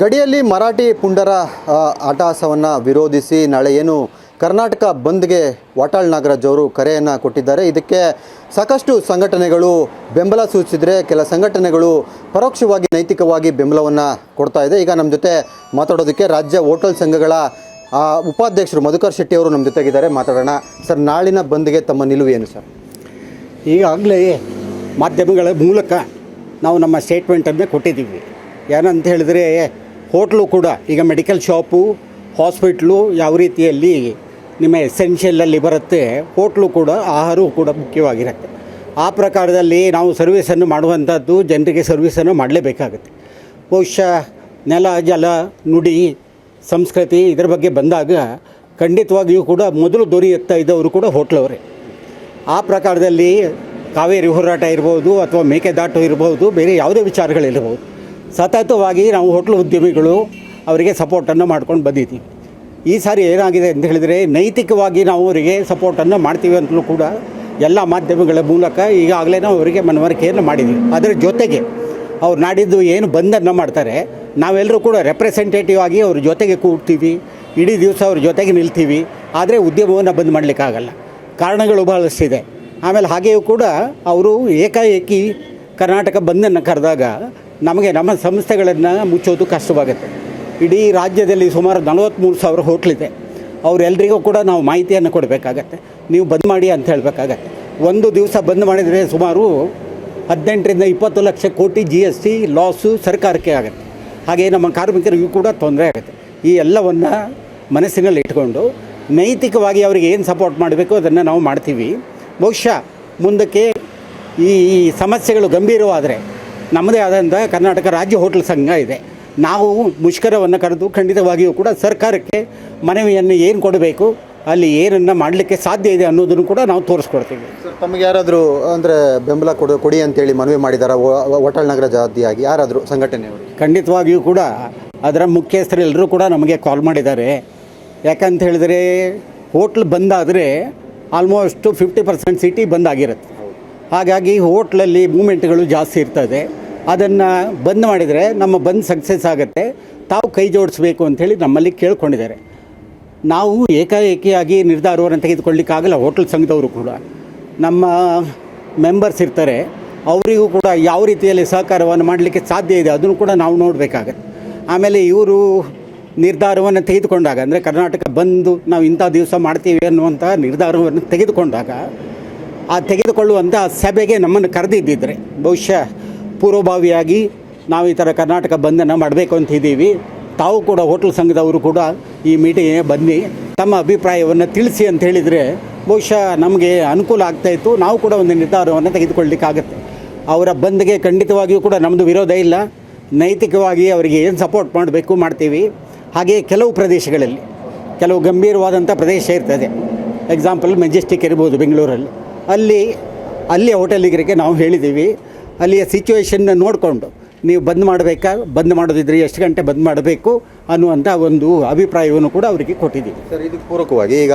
ಗಡಿಯಲ್ಲಿ ಮರಾಠಿ ಪುಂಡರ ಆಟಾಸವನ್ನು ವಿರೋಧಿಸಿ ನಾಳೆ ಏನು ಕರ್ನಾಟಕ ಬಂದ್ಗೆ ವಾಟಾಳ್ ನಾಗರಾಜ್ ಅವರು ಕರೆಯನ್ನು ಕೊಟ್ಟಿದ್ದಾರೆ. ಇದಕ್ಕೆ ಸಾಕಷ್ಟು ಸಂಘಟನೆಗಳು ಬೆಂಬಲ ಸೂಚಿಸಿದರೆ ಕೆಲ ಸಂಘಟನೆಗಳು ಪರೋಕ್ಷವಾಗಿ ನೈತಿಕವಾಗಿ ಬೆಂಬಲವನ್ನು ಕೊಡ್ತಾ ಇದೆ. ಈಗ ನಮ್ಮ ಜೊತೆ ಮಾತಾಡೋದಕ್ಕೆ ರಾಜ್ಯ ಹೋಟೆಲ್ ಸಂಘಗಳ ಉಪಾಧ್ಯಕ್ಷರು ಮಧುಕರ್ ಶೆಟ್ಟಿ ಅವರು ನಮ್ಮ ಜೊತೆಗಿದ್ದಾರೆ. ಮಾತಾಡೋಣ. ಸರ್, ನಾಳಿನ ಬಂದ್ಗೆ ತಮ್ಮ ನಿಲುವು ಏನು ಸರ್? ಈಗಾಗಲೇ ಮಾಧ್ಯಮಗಳ ಮೂಲಕ ನಾವು ನಮ್ಮ ಸ್ಟೇಟ್ಮೆಂಟನ್ನೇ ಕೊಟ್ಟಿದ್ದೀವಿ. ಏನಂತ ಹೇಳಿದ್ರೆ ಹೋಟ್ಲು ಕೂಡ, ಈಗ ಮೆಡಿಕಲ್ ಶಾಪು ಹಾಸ್ಪಿಟ್ಲು ಯಾವ ರೀತಿಯಲ್ಲಿ ನಿಮ್ಮ ಎಸೆನ್ಷಿಯಲಲ್ಲಿ ಬರುತ್ತೆ, ಹೋಟ್ಲು ಕೂಡ, ಆಹಾರವು ಕೂಡ ಮುಖ್ಯವಾಗಿರುತ್ತೆ. ಆ ಪ್ರಕಾರದಲ್ಲಿ ನಾವು ಸರ್ವಿಸನ್ನು ಮಾಡುವಂಥದ್ದು ಜನರಿಗೆ ಸರ್ವಿಸನ್ನು ಮಾಡಲೇಬೇಕಾಗುತ್ತೆ. ಬಹುಶಃ ನೆಲ, ಜಲ, ನುಡಿ, ಸಂಸ್ಕೃತಿ ಇದರ ಬಗ್ಗೆ ಬಂದಾಗ ಖಂಡಿತವಾಗಿಯೂ ಕೂಡ ಮೊದಲು ದೊರೆಯುತ್ತಾ ಇದ್ದವರು ಕೂಡ ಹೋಟ್ಲವರೇ. ಆ ಪ್ರಕಾರದಲ್ಲಿ ಕಾವೇರಿ ಹೋರಾಟ ಇರ್ಬೋದು ಅಥವಾ ಮೇಕೆದಾಟು ಇರ್ಬೋದು, ಬೇರೆ ಯಾವುದೇ ವಿಚಾರಗಳಿರ್ಬೋದು. ಸತತವಾಗಿ ನಾವು ಹೋಟ್ಲು ಉದ್ಯಮಿಗಳು ಅವರಿಗೆ ಸಪೋರ್ಟನ್ನು ಮಾಡ್ಕೊಂಡು ಬಂದಿದ್ದೀವಿ. ಈ ಸಾರಿ ಏನಾಗಿದೆ ಅಂತ ಹೇಳಿದರೆ ನೈತಿಕವಾಗಿ ನಾವು ಅವರಿಗೆ ಸಪೋರ್ಟನ್ನು ಮಾಡ್ತೀವಿ ಅಂತಲೂ ಕೂಡ ಎಲ್ಲ ಮಾಧ್ಯಮಗಳ ಮೂಲಕ ಈಗಾಗಲೇ ನಾವು ಅವರಿಗೆ ಮನವರಿಕೆಯನ್ನು ಮಾಡಿದ್ವಿ ಅದರ ಜೊತೆಗೆ ಅವ್ರು ನಾಡಿದ್ದು ಏನು ಬಂದನ್ನು ಮಾಡ್ತಾರೆ, ನಾವೆಲ್ಲರೂ ಕೂಡ ರೆಪ್ರೆಸೆಂಟೇಟಿವ್ ಆಗಿ ಅವ್ರ ಜೊತೆಗೆ ಕೂಡ್ತೀವಿ ಇಡೀ ದಿವಸ ಅವ್ರ ಜೊತೆಗೆ ನಿಲ್ತೀವಿ, ಆದರೆ ಉದ್ಯಮವನ್ನು ಬಂದ್ ಮಾಡಲಿಕ್ಕಾಗಲ್ಲ. ಕಾರಣಗಳು ಬಹಳಷ್ಟಿದೆ. ಆಮೇಲೆ ಹಾಗೆಯೂ ಕೂಡ ಅವರು ಏಕಾಏಕಿ ಕರ್ನಾಟಕ ಬಂದನ್ನು ಕರೆದಾಗ ನಮಗೆ ನಮ್ಮ ಸಂಸ್ಥೆಗಳನ್ನು ಮುಚ್ಚೋದು ಕಷ್ಟವಾಗುತ್ತೆ. ಇಡೀ ರಾಜ್ಯದಲ್ಲಿ ಸುಮಾರು ನಲವತ್ತ್ಮೂರು ಸಾವಿರ ಹೋಟ್ಲಿದೆ. ಅವರೆಲ್ಲರಿಗೂ ಕೂಡ ನಾವು ಮಾಹಿತಿಯನ್ನು ಕೊಡಬೇಕಾಗತ್ತೆ. ನೀವು ಬಂದ್ ಮಾಡಿ ಅಂತ ಹೇಳಬೇಕಾಗತ್ತೆ. ಒಂದು ದಿವಸ ಬಂದ್ ಮಾಡಿದರೆ ಸುಮಾರು ಹದಿನೆಂಟರಿಂದ ಇಪ್ಪತ್ತು ಲಕ್ಷ ಕೋಟಿ ಜಿ ಎಸ್ ಟಿ ಲಾಸು ಸರ್ಕಾರಕ್ಕೆ ಆಗುತ್ತೆ. ಹಾಗೆ ನಮ್ಮ ಕಾರ್ಮಿಕರಿಗೂ ಕೂಡ ತೊಂದರೆ ಆಗುತ್ತೆ. ಈ ಎಲ್ಲವನ್ನು ಮನಸ್ಸಿನಲ್ಲಿ ಇಟ್ಕೊಂಡು ನೈತಿಕವಾಗಿ ಅವರಿಗೆ ಏನು ಸಪೋರ್ಟ್ ಮಾಡಬೇಕು ಅದನ್ನು ನಾವು ಮಾಡ್ತೀವಿ. ಬಹುಶಃ ಮುಂದಕ್ಕೆ ಈ ಸಮಸ್ಯೆಗಳು ಗಂಭೀರವಾದರೆ ನಮ್ಮದೇ ಆದಂಥ ಕರ್ನಾಟಕ ರಾಜ್ಯ ಹೋಟೆಲ್ ಸಂಘ ಇದೆ. ನಾವು ಮುಷ್ಕರವನ್ನು ಕರೆದು ಖಂಡಿತವಾಗಿಯೂ ಕೂಡ ಸರ್ಕಾರಕ್ಕೆ ಮನವಿಯನ್ನು ಏನು ಕೊಡಬೇಕು ಅಲ್ಲಿ ಏನನ್ನು ಮಾಡಲಿಕ್ಕೆ ಸಾಧ್ಯ ಇದೆ ಅನ್ನೋದನ್ನು ಕೂಡ ನಾವು ತೋರಿಸ್ಕೊಡ್ತೀವಿ. ಸರ್ ತಮಗೆ ಯಾರಾದರೂ ಅಂದರೆ ಬೆಂಬಲ ಕೊಡು ಕೊಡಿ ಅಂತೇಳಿ ಮನವಿ ಮಾಡಿದಾರ? ಹೋಟೆಲ್ ನಗರ ಜಾತಿಯಾಗಿ ಯಾರಾದರೂ ಸಂಘಟನೆಯವರು? ಖಂಡಿತವಾಗಿಯೂ ಕೂಡ ಅದರ ಮುಖ್ಯಸ್ಥರೆಲ್ಲರೂ ಕೂಡ ನಮಗೆ ಕಾಲ್ ಮಾಡಿದ್ದಾರೆ. ಯಾಕಂತ ಹೇಳಿದರೆ ಹೋಟ್ಲ್ ಬಂದಾದರೆ ಆಲ್ಮೋಸ್ಟು ಫಿಫ್ಟಿ ಪರ್ಸೆಂಟ್ ಸಿಟಿ ಬಂದಾಗಿರುತ್ತೆ ಹಾಗಾಗಿ ಹೋಟ್ಲಲ್ಲಿ ಮೂಮೆಂಟ್ಗಳು ಜಾಸ್ತಿ ಇರ್ತದೆ. ಅದನ್ನು ಬಂದ್ ಮಾಡಿದರೆ ನಮ್ಮ ಬಂದ್ ಸಕ್ಸಸ್ ಆಗುತ್ತೆ. ತಾವು ಕೈ ಜೋಡಿಸ್ಬೇಕು ಅಂಥೇಳಿ ನಮ್ಮಲ್ಲಿ ಕೇಳ್ಕೊಂಡಿದ್ದಾರೆ. ನಾವು ಏಕಾಏಕಿಯಾಗಿ ನಿರ್ಧಾರವನ್ನು ತೆಗೆದುಕೊಳ್ಳಿಕ್ಕಾಗಲ್ಲ, ಹೋಟೆಲ್ ಸಂಘದವರು ಕೂಡ. ನಮ್ಮ ಮೆಂಬರ್ಸ್ ಇರ್ತಾರೆ. ಅವರಿಗೂ ಕೂಡ ಯಾವ ರೀತಿಯಲ್ಲಿ ಸಹಕಾರವನ್ನು ಮಾಡಲಿಕ್ಕೆ ಸಾಧ್ಯ ಇದೆ ಅದನ್ನು ಕೂಡ ನಾವು ನೋಡಬೇಕಾಗತ್ತೆ. ಆಮೇಲೆ ಇವರು ನಿರ್ಧಾರವನ್ನು ತೆಗೆದುಕೊಂಡಾಗ, ಅಂದರೆ ಕರ್ನಾಟಕ ಬಂದು ನಾವು ಇಂಥ ದಿವಸ ಮಾಡ್ತೀವಿ ಅನ್ನುವಂಥ ನಿರ್ಧಾರವನ್ನು ತೆಗೆದುಕೊಂಡಾಗ, ಆ ತೆಗೆದುಕೊಳ್ಳುವಂಥ ಸಭೆಗೆ ನಮ್ಮನ್ನು ಕರೆದಿದ್ದಿದ್ರೆ, ಬಹುಶಃ ಪೂರ್ವಭಾವಿಯಾಗಿ ನಾವು ಈ ಥರ ಕರ್ನಾಟಕ ಬಂದನ್ನು ಮಾಡಬೇಕು ಅಂತ ಇದ್ದೀವಿ. ತಾವು ಕೂಡ ಹೋಟೆಲ್ ಸಂಘದವರು ಕೂಡ ಈ ಮೀಟಿಂಗಿಗೆ ಬನ್ನಿ. ತಮ್ಮ ಅಭಿಪ್ರಾಯವನ್ನು ತಿಳಿಸಿ ಅಂತ ಹೇಳಿದರೆ ಬಹುಶಃ ನಮಗೆ ಅನುಕೂಲ ಆಗ್ತಾಯಿತ್ತು ನಾವು ಕೂಡ ಒಂದು ನಿರ್ಧಾರವನ್ನು ತೆಗೆದುಕೊಳ್ಳಲಿಕ್ಕಾಗತ್ತೆ ಅವರ ಬಂದ್ಗೆ ಖಂಡಿತವಾಗಿಯೂ ಕೂಡ ನಮ್ಮದು ವಿರೋಧ ಇಲ್ಲ. ನೈತಿಕವಾಗಿ ಅವರಿಗೆ ಏನು ಸಪೋರ್ಟ್ ಮಾಡಬೇಕು ಮಾಡ್ತೀವಿ. ಹಾಗೆಯೇ ಕೆಲವು ಪ್ರದೇಶಗಳಲ್ಲಿ, ಕೆಲವು ಗಂಭೀರವಾದಂಥ ಪ್ರದೇಶ ಇರ್ತದೆ. ಎಕ್ಸಾಂಪಲ್ ಮೆಜೆಸ್ಟಿಕ್ ಇರ್ಬೋದು ಬೆಂಗಳೂರಲ್ಲಿ. ಅಲ್ಲಿ ಅಲ್ಲಿ ಹೋಟೆಲಿಗರಿಗೆ ನಾವು ಹೇಳಿದ್ದೀವಿ. ಅಲ್ಲಿಯ ಸಿಚುವೇಶನ್ನ ನೋಡಿಕೊಂಡು ನೀವು ಬಂದ್ ಮಾಡಬೇಕಾ? ಬಂದ್ ಮಾಡೋದಿದ್ರೆ ಎಷ್ಟು ಗಂಟೆ ಬಂದ್ ಮಾಡಬೇಕು ಅನ್ನುವಂಥ ಒಂದು ಅಭಿಪ್ರಾಯವನ್ನು ಕೂಡ ಅವರಿಗೆ ಕೊಟ್ಟಿದ್ದೀವಿ. ಸರ್ ಇದಕ್ಕೆ ಪೂರಕವಾಗಿ ಈಗ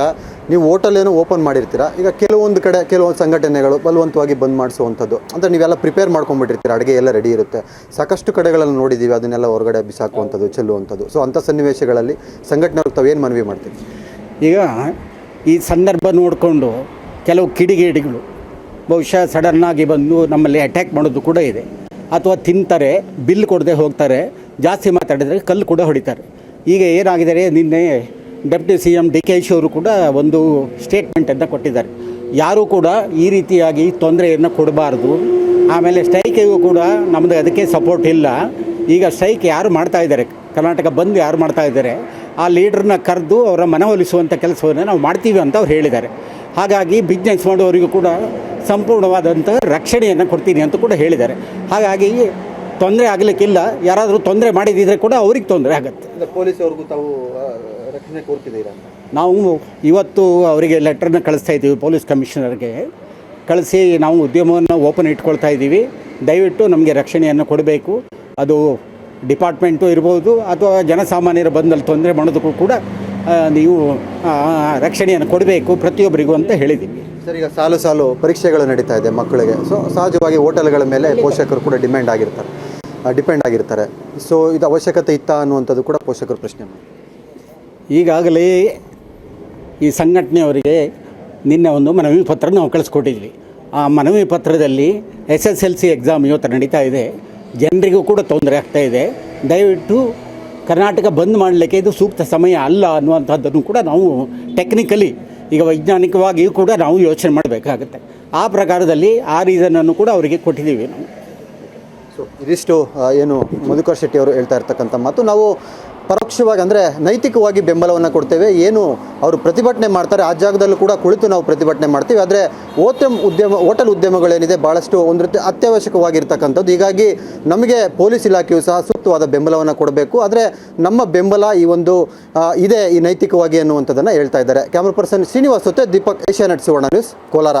ನೀವು ಹೋಟೆಲ್ ಏನೋ ಓಪನ್ ಮಾಡಿರ್ತೀರಾ? ಈಗ ಕೆಲವೊಂದು ಕಡೆ ಕೆಲವೊಂದು ಸಂಘಟನೆಗಳು ಬಲವಂತವಾಗಿ ಬಂದ್ ಮಾಡಿಸುವಂಥದ್ದು. ಅಂದರೆ ನೀವೆಲ್ಲ ಪ್ರಿಪೇರ್ ಮಾಡ್ಕೊಂಡ್ಬಿಟ್ಟಿರ್ತೀರ? ಅಡುಗೆ ಎಲ್ಲ ರೆಡಿ ಇರುತ್ತೆ. ಸಾಕಷ್ಟು ಕಡೆಗಳನ್ನು ನೋಡಿದ್ದೀವಿ ಅದನ್ನೆಲ್ಲ ಹೊರಗಡೆ ಬಿಸಾಕುವಂಥದ್ದು ಚೆಲ್ಲುವಂಥದ್ದು. ಸೊ ಅಂಥ ಸನ್ನಿವೇಶಗಳಲ್ಲಿ ಸಂಘಟನೆಗಳು ತಾವೇನು ಮನವಿ ಮಾಡ್ತೀವಿ ಈಗ ಈ ಸಂದರ್ಭ ನೋಡಿಕೊಂಡು ಕೆಲವು ಕಿಡಿಗೇಡಿಗಳು ಬಹುಶಃ ಸಡನ್ನಾಗಿ ಬಂದು ನಮ್ಮಲ್ಲಿ ಅಟ್ಯಾಕ್ ಮಾಡೋದು ಕೂಡ ಇದೆ. ಅಥವಾ ತಿಂತಾರೆ ಬಿಲ್ ಕೊಡದೆ ಹೋಗ್ತಾರೆ, ಜಾಸ್ತಿ ಮಾತಾಡಿದರೆ ಕಲ್ಲು ಕೂಡ ಹೊಡಿತಾರೆ. ಈಗ ಏನಾಗಿದ್ದಾರೆ, ನಿನ್ನೆ deputy C M D K ಅವರು ಕೂಡ ಒಂದು ಸ್ಟೇಟ್ಮೆಂಟನ್ನು ಕೊಟ್ಟಿದ್ದಾರೆ. ಯಾರೂ ಕೂಡ ಈ ರೀತಿಯಾಗಿ ತೊಂದರೆಯನ್ನು ಕೊಡಬಾರ್ದು. ಆಮೇಲೆ ಸ್ಟ್ರೈಕಿಗೂ ಕೂಡ ನಮ್ಮದು ಅದಕ್ಕೆ ಸಪೋರ್ಟ್ ಇಲ್ಲ. ಈಗ ಸ್ಟ್ರೈಕ್ ಯಾರು ಮಾಡ್ತಾ ಇದ್ದಾರೆ? ಕರ್ನಾಟಕ ಬಂದ್ ಯಾರು ಮಾಡ್ತಾ ಇದ್ದಾರೆ? ಆ ಲೀಡ್ರನ್ನ ಕರೆದು ಅವರ ಮನವೊಲಿಸುವಂಥ ಕೆಲಸವನ್ನು ನಾವು ಮಾಡ್ತೀವಿ ಅಂತ ಅವ್ರು ಹೇಳಿದ್ದಾರೆ. ಹಾಗಾಗಿ ಬಿಸ್ನೆಸ್ ಮಾಡುವವರಿಗೂ ಕೂಡ ಸಂಪೂರ್ಣವಾದಂಥ ರಕ್ಷಣೆಯನ್ನು ಕೊಡ್ತೀನಿ ಅಂತ ಕೂಡ ಹೇಳಿದ್ದಾರೆ. ಹಾಗಾಗಿ ತೊಂದರೆ ಆಗಲಿಕ್ಕಿಲ್ಲ. ಯಾರಾದರೂ ತೊಂದರೆ ಮಾಡಿದಿದ್ರೆ ಕೂಡ ಅವ್ರಿಗೆ ತೊಂದರೆ ಆಗುತ್ತೆ. ಪೊಲೀಸ್ ಅವ್ರಿಗೂ ತಾವು ರಕ್ಷಣೆ ಕೋರ್ತಿದ್ದೀರಾ? ನಾವು ಇವತ್ತು ಅವರಿಗೆ ಲೆಟ್ರನ್ನ ಕಳಿಸ್ತಾ ಇದ್ದೀವಿ ಪೊಲೀಸ್ ಕಮಿಷನರ್ಗೆ ಕಳಿಸಿ ನಾವು ಉದ್ಯಮವನ್ನು ಓಪನ್ ಇಟ್ಕೊಳ್ತಾ ಇದ್ದೀವಿ. ದಯವಿಟ್ಟು ನಮಗೆ ರಕ್ಷಣೆಯನ್ನು ಕೊಡಬೇಕು. ಅದು ಡಿಪಾರ್ಟ್ಮೆಂಟು ಇರ್ಬೋದು ಅಥವಾ ಜನಸಾಮಾನ್ಯರ ಬಂದಲ್ಲಿ ತೊಂದರೆ ಮಾಡೋದಕ್ಕೂ ಕೂಡ ನೀವು ರಕ್ಷಣೆಯನ್ನು ಕೊಡಬೇಕು ಪ್ರತಿಯೊಬ್ಬರಿಗೂ ಅಂತ ಹೇಳಿದ್ದೀವಿ. ಸರ್ ಈಗ ಸಾಲು ಸಾಲು ಪರೀಕ್ಷೆಗಳು ನಡೀತಾ ಇದೆ ಮಕ್ಕಳಿಗೆ. ಸೊ ಸಹಜವಾಗಿ ಹೋಟೆಲ್ಗಳ ಮೇಲೆ ಪೋಷಕರು ಕೂಡ ಡಿಮ್ಯಾಂಡ್ ಆಗಿರ್ತಾರೆ. ಡಿಪೆಂಡ್ ಆಗಿರ್ತಾರೆ. ಸೊ ಇದು ಅವಶ್ಯಕತೆ ಇತ್ತಾ ಅನ್ನುವಂಥದ್ದು ಕೂಡ ಪೋಷಕರು ಪ್ರಶ್ನೆ ಈಗಾಗಲೇ ಈ ಸಂಘಟನೆಯವರಿಗೆ ನಿನ್ನೆ ಒಂದು ಮನವಿ ಪತ್ರ ನಾವು ಕಳಿಸ್ಕೊಟ್ಟಿದ್ವಿ. ಆ ಮನವಿ ಪತ್ರದಲ್ಲಿ S S L C exam ಇವತ್ತು ನಡೀತಾ ಇದೆ. ಜನರಿಗೂ ಕೂಡ ತೊಂದರೆ ಆಗ್ತಾ ಇದೆ. ದಯವಿಟ್ಟು ಕರ್ನಾಟಕ ಬಂದ್ ಮಾಡಲಿಕ್ಕೆ ಇದು ಸೂಕ್ತ ಸಮಯ ಅಲ್ಲ ಅನ್ನುವಂಥದ್ದನ್ನು ಕೂಡ ನಾವು ಟೆಕ್ನಿಕಲಿ ಈಗ ವೈಜ್ಞಾನಿಕವಾಗಿಯೂ ಕೂಡ ನಾವು ಯೋಚನೆ ಮಾಡಬೇಕಾಗುತ್ತೆ. ಆ ಪ್ರಕಾರದಲ್ಲಿ ಆ ರೀಸನನ್ನು ಕೂಡ ಅವರಿಗೆ ಕೊಟ್ಟಿದ್ದೀವಿ ನಾವು. ಸೊ ಇದಿಷ್ಟು ಏನು ಮಧುಕರ್ ಶೆಟ್ಟಿ ಅವರು ಹೇಳ್ತಾ ಇರ್ತಕ್ಕಂಥ ಮಾತು. ನಾವು ಪರೋಕ್ಷವಾಗಿ ಅಂದರೆ ನೈತಿಕವಾಗಿ ಬೆಂಬಲವನ್ನು ಕೊಡ್ತೇವೆ. ಏನು ಅವರು ಪ್ರತಿಭಟನೆ ಮಾಡ್ತಾರೆ, ಆ ಜಾಗದಲ್ಲೂ ಕೂಡ ಕುಳಿತು ನಾವು ಪ್ರತಿಭಟನೆ ಮಾಡ್ತೀವಿ. ಆದರೆ ಓಟಮ್ ಉದ್ಯಮ, ಹೋಟೆಲ್ ಉದ್ಯಮಗಳೇನಿದೆ ಭಾಳಷ್ಟು ಒಂದು ರೀತಿ ಅತ್ಯವಶ್ಯಕವಾಗಿರ್ತಕ್ಕಂಥದ್ದು. ಹೀಗಾಗಿ ನಮಗೆ ಪೊಲೀಸ್ ಇಲಾಖೆಯು ಸಹ ಸೂಕ್ತವಾದ ಬೆಂಬಲವನ್ನು ಕೊಡಬೇಕು. ಆದರೆ ನಮ್ಮ ಬೆಂಬಲ ಈ ಒಂದು ಇದೆ ಈ ನೈತಿಕವಾಗಿ ಅನ್ನುವಂಥದ್ದನ್ನು ಹೇಳ್ತಾ ಇದ್ದಾರೆ. ಕ್ಯಾಮ್ರಾ ಪರ್ಸನ್ ಶ್ರೀನಿವಾಸ್ ಜೊತೆ ದೀಪಕ್ ಏಷ್ಯಾನೆಟ್ ಸುವರ್ಣ ನ್ಯೂಸ್, ಕೋಲಾರ.